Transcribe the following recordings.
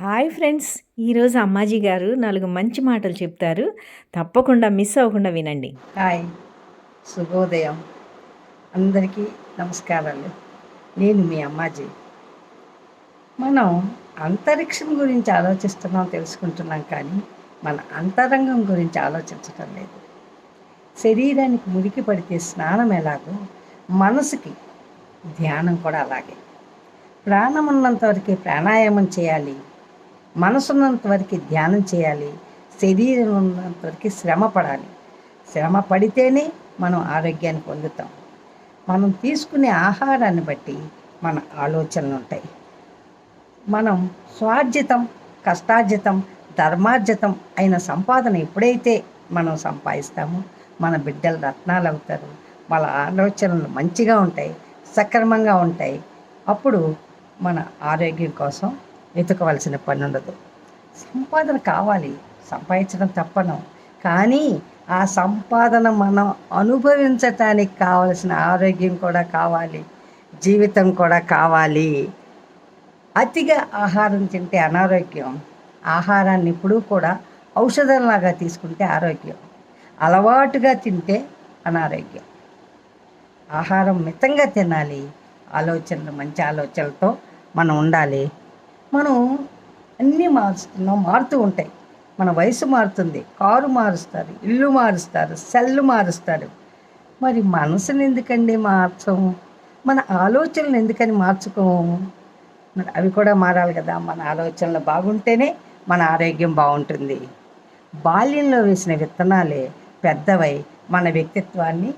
Hi friends ఈరోజు అమ్మాజీ గారు నాలుగు మంచి మాటలు చెప్తారు. తప్పకుండా మిస్ అవ్వకుండా వినండి. హాయ్ శుభోదయం. అందరికీ నమస్కారాలు. నేను మీ అమ్మాజీ. మనం అంతరిక్షం గురించి ఆలోచిస్తున్నాం తెలుసుకుంటున్నాం కానీ మన అంతరంగం గురించి ఆలోచించటం లేదు. శరీరానికి మురికి పడితే స్నానం ఎలాగో మనసుకి ధ్యానం కూడా అలాగే. ప్రాణం ఉన్నంతవరకు ప్రాణాయామం చేయాలి మనసున్నంత వరకు ధ్యానం చేయాలి. శరీరం ఉన్నంత వరకు శ్రమ పడాలి. శ్రమ పడితేనే మనం ఆరోగ్యాన్ని పొందుతాం. మనం తీసుకునే ఆహారాన్ని బట్టి మన ఆలోచనలు ఉంటాయి మనం స్వార్జితం కష్టార్జితం ధర్మార్జితం అయిన సంపాదన ఎప్పుడైతే మనం సంపాదిస్తామో మన బిడ్డలు రత్నాలు అవుతారు వాళ్ళ ఆలోచనలు మంచిగా ఉంటాయి సక్రమంగా ఉంటాయి. అప్పుడు మన ఆరోగ్యం కోసం వెతుకవలసిన పని ఉండదు సంపాదన కావాలి. సంపాదించడం తప్పను. కానీ ఆ సంపాదన మనం అనుభవించటానికి కావలసిన ఆరోగ్యం కూడా కావాలి. జీవితం కూడా కావాలి. అతిగా ఆహారం తింటే అనారోగ్యం. ఆహారాన్ని ఎప్పుడూ కూడా ఔషధంలాగా తీసుకుంటే ఆరోగ్యం. అలవాటుగా తింటే అనారోగ్యం. ఆహారం మితంగా తినాలి. ఆలోచనలు మంచి ఆలోచనలతో మనం ఉండాలి. మనం అన్నీ మారుస్తున్నాం మారుతూ ఉంటాయి. మన వయసు మారుతుంది కారు మారుస్తారు ఇల్లు మారుస్తారు సెల్లు మారుస్తారు. మరి మనసుని ఎందుకండి మార్చము మన ఆలోచనలు ఎందుకని మార్చుకోము? మరి అవి కూడా మారాలి కదా మన ఆలోచనలు బాగుంటేనే మన ఆరోగ్యం బాగుంటుంది. బాల్యంలో వేసిన విత్తనాలే పెద్దవై మన వ్యక్తిత్వాన్ని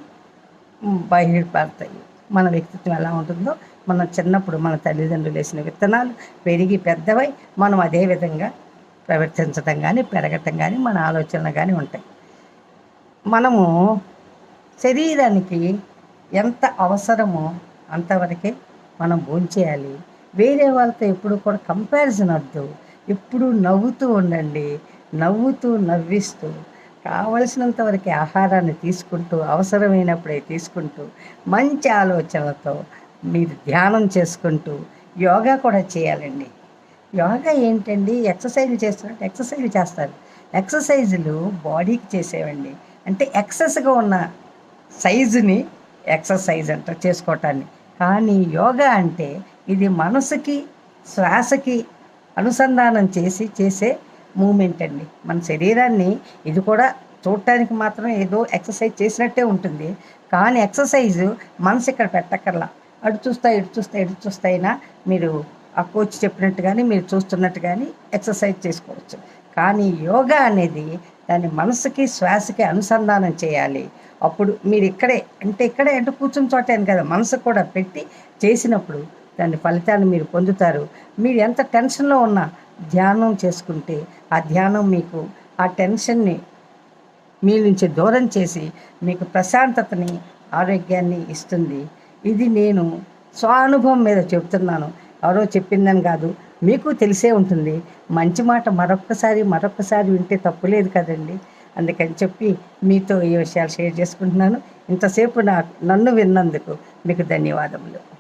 బయటపడతాయి మన వ్యక్తిత్వం ఎలా ఉంటుందో మనం చిన్నప్పుడు మన తల్లిదండ్రులు వేసిన విత్తనాలు పెరిగి పెద్దవై మనం అదే విధంగా ప్రవర్తించడం కానీ పెరగటం కానీ మన ఆలోచనలు కానీ ఉంటాయి. మనము శరీరానికి ఎంత అవసరమో అంతవరకే మనం భోంచేయాలి. వేరే వాళ్ళతో ఎప్పుడు కూడా కంపారిజన్ వద్దు. ఎప్పుడు నవ్వుతూ ఉండండి. నవ్వుతూ నవ్విస్తూ కావలసినంత వరకు ఆహారాన్ని తీసుకుంటూ అవసరమైనప్పుడే తీసుకుంటూ మంచి ఆలోచనలతో మీరు ధ్యానం చేసుకుంటూ యోగా కూడా చేయాలండి. యోగా ఏంటండి? ఎక్సర్సైజ్ చేస్తున్నట్టు ఎక్సర్సైజ్ చేస్తారు. ఎక్సర్సైజులు బాడీకి చేసేవండి. అంటే ఎక్సెస్గా ఉన్న సైజుని ఎక్సర్సైజ్ అంట చేసుకోవటాన్ని. కానీ యోగా అంటే ఇది మనసుకి శ్వాసకి అనుసంధానం చేసి చేసే మూమెంట్ అండి. మన శరీరాన్ని ఇది కూడా చూడటానికి మాత్రం ఏదో ఎక్సర్సైజ్ చేసినట్టే ఉంటుంది. కానీ ఎక్సర్సైజ్ మనసు ఇక్కడ పెట్టక్కర్లా. అటు చూస్తా ఇటు చూస్తా ఇటు చూస్తా అయినా మీరు ఆ కోచ్ చెప్పినట్టు కానీ మీరు చూస్తున్నట్టు కానీ ఎక్సర్సైజ్ చేసుకోవచ్చు. కానీ యోగా అనేది దాన్ని మనసుకి శ్వాసకి అనుసంధానం చేయాలి. అప్పుడు మీరు ఇక్కడే అంటే ఇక్కడే అంటే కూర్చుని చోటాను కదా మనసు కూడా పెట్టి చేసినప్పుడు దాని ఫలితాన్ని మీరు పొందుతారు. మీరు ఎంత టెన్షన్లో ఉన్నా ధ్యానం చేసుకుంటే ఆ ధ్యానం మీకు ఆ టెన్షన్ని మీ నుంచి దూరం చేసి మీకు ప్రశాంతతని ఆరోగ్యాన్ని ఇస్తుంది. ఇది నేను స్వానుభవం మీద చెబుతున్నాను ఎవరో చెప్పిందని కాదు. మీకు తెలిసే ఉంటుంది. మంచి మాట మరొక్కసారి మరొక్కసారి వింటే తప్పులేదు కదండి. అందుకని చెప్పి మీతో ఈ విషయాలు షేర్ చేసుకుంటున్నాను. ఇంతసేపు నా నన్ను విన్నందుకు మీకు ధన్యవాదములు.